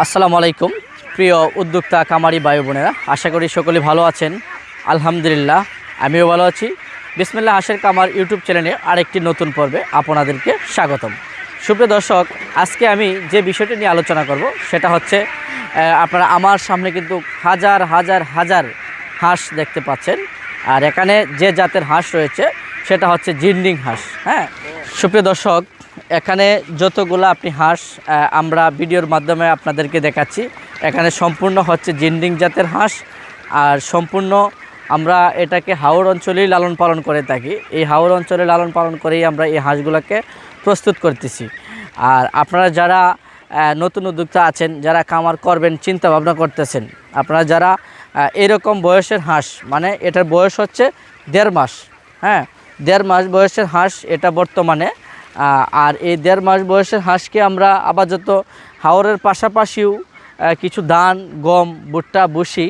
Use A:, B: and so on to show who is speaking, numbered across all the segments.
A: আসসালামু আলাইকুম, প্রিয় উদ্যোক্তা কামারি বায়ু বোনেরা। আশা করি সকলে ভালো আছেন। আলহামদুলিল্লাহ, আমিও ভালো আছি। বিসমিল্লা হাসের কামার ইউটিউব চ্যানেলে আরেকটি নতুন পর্বে আপনাদেরকে স্বাগতম। সুপ্রিয় দর্শক, আজকে আমি যে বিষয়টি নিয়ে আলোচনা করব, সেটা হচ্ছে আপনারা আমার সামনে কিন্তু হাজার হাজার হাজার হাঁস দেখতে পাচ্ছেন। আর এখানে যে জাতের হাঁস রয়েছে, সেটা হচ্ছে জিন্ডিং হাঁস হ্যাঁ? সুপ্রিয় দর্শক এখানে যতগুলো আপনি হাঁস আমরা ভিডিওর মাধ্যমে আপনাদেরকে দেখাচ্ছি। এখানে সম্পূর্ণ হচ্ছে জিন্ডিং জাতের হাঁস, আর সম্পূর্ণ আমরা এটাকে হাওড় অঞ্চলেই লালন পালন করে থাকি। এই হাওড় অঞ্চলে লালন পালন করেই আমরা এই হাঁসগুলোকে প্রস্তুত করতেছি। আর আপনারা যারা নতুন উদ্যোক্তা আছেন, যারা কামার করবেন চিন্তা ভাবনা করতেছেন, আপনারা যারা এরকম বয়সের হাঁস মানে এটার বয়স হচ্ছে দেড় মাস হ্যাঁ দেড় মাস বয়সের হাঁস, এটা বর্তমানে আর এই দেড় মাস বয়সের হাঁসকে আমরা আপাতত হাওরের পাশাপাশিও কিছু ধান, গম, ভুট্টা বসি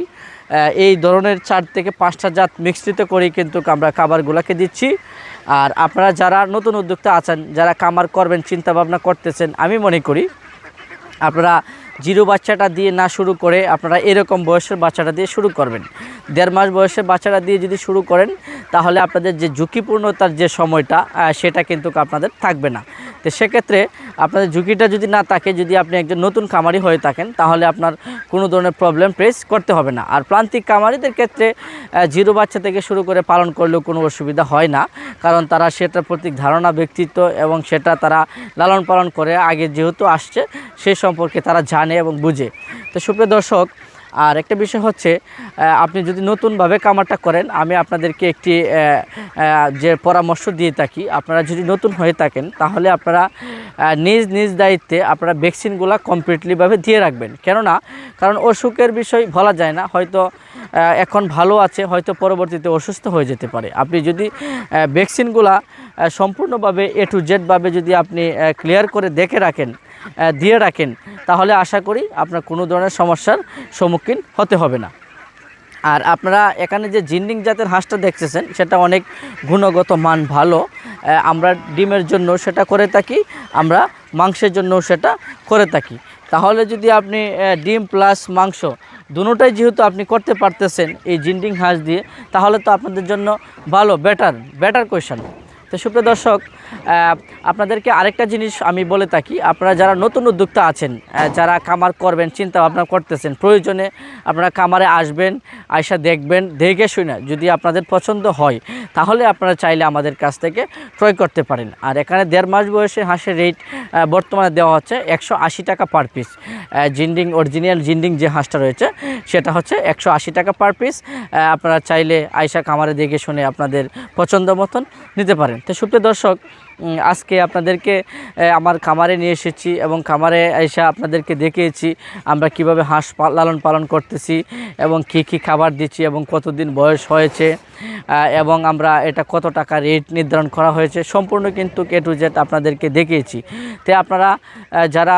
A: এই ধরনের চার থেকে পাঁচটা জাত মিশ্রিত করেই কিন্তু আমরা খাবারগুলোকে দিচ্ছি। আর আপনারা যারা নতুন উদ্যোক্তা আছেন, যারা কামার করবেন চিন্তা ভাবনা করতেছেন, আমি মনে করি আপনারা জিরো বাচ্চাটা দিয়ে না শুরু করে আপনারা এরকম বয়সের বাচ্চাটা দিয়ে শুরু করবেন। দেড় মাস বয়সের বাচ্চারা দিয়ে যদি শুরু করেন, তাহলে আপনাদের যে ঝুঁকিপূর্ণতার যে সময়টা সেটা কিন্তু আপনাদের থাকবে না। তো সেক্ষেত্রে আপনাদের ঝুঁকিটা যদি না থাকে, যদি আপনি একজন নতুন খামারি হয়ে থাকেন, তাহলে আপনার কোনো ধরনের প্রবলেম ফেস করতে হবে না। আর প্রান্তিক খামারিদের ক্ষেত্রে জিরো বাচ্চা থেকে শুরু করে পালন করলেও কোনো অসুবিধা হয় না। কারণ তারা সেটার প্রতি ধারণা, ব্যক্তিত্ব এবং সেটা তারা লালন পালন করে, আগে যেহেতু আসছে সেই সম্পর্কে তারা জানে এবং বুঝে। তো সুপ্রিয় দর্শক আর একটা বিষয় হচ্ছে আপনি যদি নতুনভাবে কামারটা করেন, আমি আপনাদেরকে একটি যে পরামর্শ দিয়ে থাকি, আপনারা যদি নতুন হয়ে থাকেন, তাহলে আপনারা নিজ নিজ দায়িত্বে আপনারা ভ্যাকসিনগুলো কমপ্লিটলিভাবে দিয়ে রাখবেন। কেননা, কারণ অসুখের বিষয় বলা যায় না, হয়তো এখন ভালো আছে, হয়তো পরবর্তীতে অসুস্থ হয়ে যেতে পারে। আপনি যদি ভ্যাকসিনগুলা সম্পূর্ণভাবে এ টু জেডভাবে যদি আপনি ক্লিয়ার করে দেখে রাখেন দিয়ে রাখেন, তাহলে আশা করি আপনার কোনো ধরনের সমস্যার সম্মুখীন হতে হবে না। আর আপনারা এখানে যে জিন্ডিং জাতের হাঁসটা দেখতেছেন, সেটা অনেক গুণগত মান ভালো। আমরা ডিমের জন্য সেটা করে থাকি, আমরা মাংসের জন্য সেটা করে থাকি। তাহলে যদি আপনি ডিম প্লাস মাংস দুটোটাই যেহেতু আপনি করতে পারতেছেন এই জিন্ডিং হাঁস দিয়ে, তাহলে তো আপনাদের জন্য ভালো বেটার বেটার কোয়েশন তো সুপ্রিয় দর্শক আপনাদেরকে আরেকটা জিনিস আমি বলে থাকি, আপনারা যারা নতুন উদ্যোক্তা আছেন যারা কামার করবেন চিন্তা ভাবনা করতেছেন, প্রয়োজনে আপনারা কামারে আসবেন, আয়সা দেখবেন, দেখে শুনে যদি আপনাদের পছন্দ হয়, তাহলে আপনারা চাইলে আমাদের কাছ থেকে ক্রয় করতে পারেন। আর এখানে দেড় মাস বয়সে হাঁসের রেট বর্তমানে দেওয়া হচ্ছে একশো আশি টাকা পার পিস জিন্ডিং অরিজিনাল জিন্ডিং যে হাঁসটা রয়েছে, সেটা হচ্ছে একশো আশি টাকা পার পিস আপনারা চাইলে আয়সা কামারে দেখে শুনে আপনাদের পছন্দ মতন নিতে পারেন। তো সুপ্রিয় দর্শক আজকে আপনাদেরকে আমার খামারে নিয়ে এসেছি এবং খামারে এসে আপনাদেরকে দেখিয়েছি আমরা কীভাবে হাঁস লালন পালন করতেছি এবং কি কি খাবার দিচ্ছি এবং কতদিন বয়স হয়েছে এবং আমরা এটা কত টাকা রেট নির্ধারণ করা হয়েছে, সম্পূর্ণ কিন্তু কে টু জেড আপনাদেরকে দেখিয়েছি। তো আপনারা যারা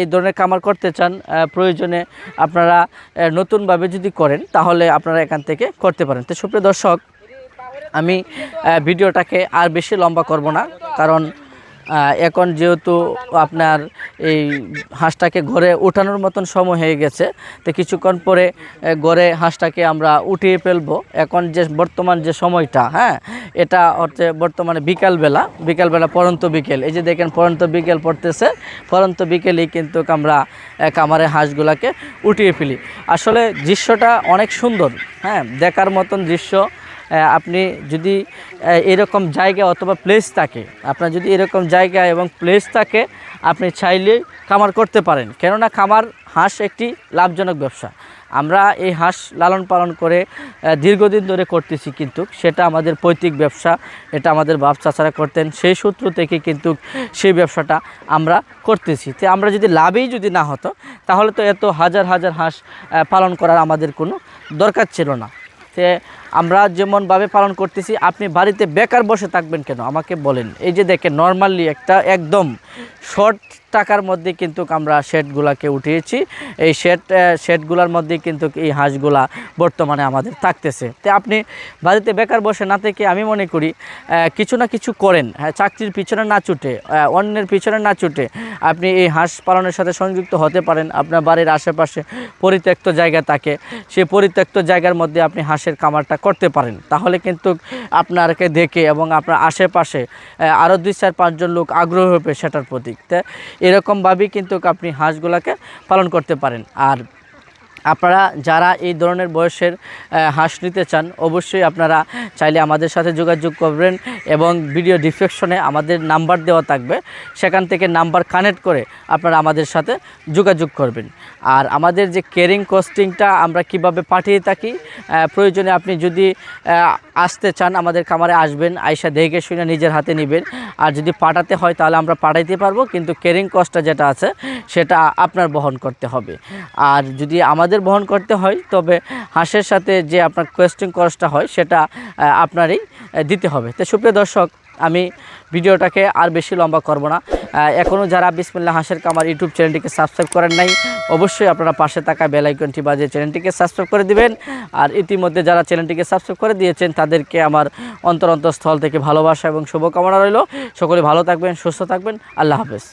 A: এই ধরনের খামার করতে চান প্রয়োজনে আপনারা নতুনভাবে যদি করেন তাহলে আপনারা এখান থেকে করতে পারেন। তো সুপ্রিয় দর্শক আমি ভিডিওটাকে আর বেশি লম্বা করব না, কারণ এখন যেহেতু আপনার এই হাঁসটাকে ঘরে উঠানোর মতন সময় হয়ে গেছে, তো কিছুক্ষণ পরে ঘরে হাঁসটাকে আমরা উঠিয়ে ফেলব। এখন যে বর্তমান যে সময়টা হ্যাঁ এটা হচ্ছে বর্তমানে বিকালবেলা বিকালবেলা পরন্ত বিকেল। এই যে দেখেন, পরন্ত বিকেল পড়তেছে, পরন্ত বিকেলেই কিন্তু আমরা কামারে হাঁসগুলাকে উঠিয়ে ফেলি। আসলে দৃশ্যটা অনেক সুন্দর হ্যাঁ দেখার মতন দৃশ্য আপনি যদি এরকম জায়গা অথবা প্লেস থাকে, আপনার যদি এরকম জায়গা এবং প্লেস থাকে, আপনি চাইলে খামার করতে পারেন। কেননা খামার হাঁস একটি লাভজনক ব্যবসা। আমরা এই হাঁস লালন পালন করে দীর্ঘদিন ধরে করতেছি কিন্তু সেটা আমাদের পৈতৃক ব্যবসা, এটা আমাদের বাপ চাচারা করতেন, সেই সূত্র থেকে কিন্তু সেই ব্যবসাটা আমরা করতেছি। তো আমরা যদি লাভেই যদি না হতো, তাহলে তো এত হাজার হাজার হাঁস পালন করার আমাদের কোনো দরকার ছিল না। তে আমরা যেমনভাবে পালন করতেছি, আপনি বাড়িতে বেকার বসে থাকবেন কেন? আমাকে বলেন। এই যে দেখেন নর্মালি একটা একদম শর্ট টাকার মধ্যে কিন্তু আমরা শেডগুলাকে উঠিয়েছি। এই শেড শেডগুলোর মধ্যে কিন্তু এই হাঁসগুলা বর্তমানে আমাদের থাকতেছে। তো আপনি বাড়িতে বেকার বসে না থেকে আমি মনে করি কিছু না কিছু করেন। হ্যাঁ চাকরির পিছনে না ছুটে অন্যের পিছনে না ছুটে আপনি এই হাঁস পালনের সাথে সংযুক্ত হতে পারেন। আপনার বাড়ির আশেপাশে পরিত্যক্ত জায়গা থাকে। সেই পরিত্যক্ত জায়গার মধ্যে আপনি হাঁসের খামারটা করতে পারেন। তাহলে কিন্তু আপনারকে দেখে এবং আপনার আশেপাশে আরও দুই চার পাঁচজন লোক আগ্রহ হবে সেটার প্রতীক তা এরকমভাবেই কিন্তু আপনি হাঁসগুলাকে পালন করতে পারেন। আর আপনারা যারা এই ধরনের বয়সের হাঁস নিতে চান, অবশ্যই আপনারা চাইলে আমাদের সাথে যোগাযোগ করবেন এবং ভিডিও ডিসক্রিপশনে আমাদের নাম্বার দেওয়া থাকবে। সেখান থেকে নাম্বার কানেক্ট করে আপনারা আমাদের সাথে যোগাযোগ করবেন। আর আমাদের যে কেরিং কস্টিংটা আমরা কীভাবে পাঠিয়ে থাকি প্রয়োজনে আপনি যদি আসতে চান, আমাদের খামারে আসবেন, আইসা দেখে শুনে নিজের হাতে নেবেন। আর যদি পাঠাতে হয়, তাহলে আমরা পাঠাইতে পারব, কিন্তু কেরিং কস্টটা যেটা আছে, সেটা আপনার বহন করতে হবে। আর যদি আমাদের বহন করতে হয়, তবে হাঁসের সাথে যে আপনার কোয়েস্টিং কস্টটা হয়, সেটা আপনারই দিতে হবে। তো সুপ্রিয় দর্শক, আমি ভিডিওটাকে আর বেশি লম্বা করব না। এখনও যারা বিসমিল্লা হাঁসের কামার ইউটিউব চ্যানেলটিকে সাবস্ক্রাইব করেন নাই, অবশ্যই আপনারা পাশে থাকা বেল আইকনটি বাজিয়ে চ্যানেলটিকে সাবস্ক্রাইব করে দিবেন। আর ইতিমধ্যে যারা চ্যানেলটিকে সাবস্ক্রাইব করে দিয়েছেন, তাদেরকে আমার অন্তর অন্তঃস্থল থেকে ভালোবাসা এবং শুভকামনা রইল। সকলে ভালো থাকবেন, সুস্থ থাকবেন। আল্লাহ হাফেজ।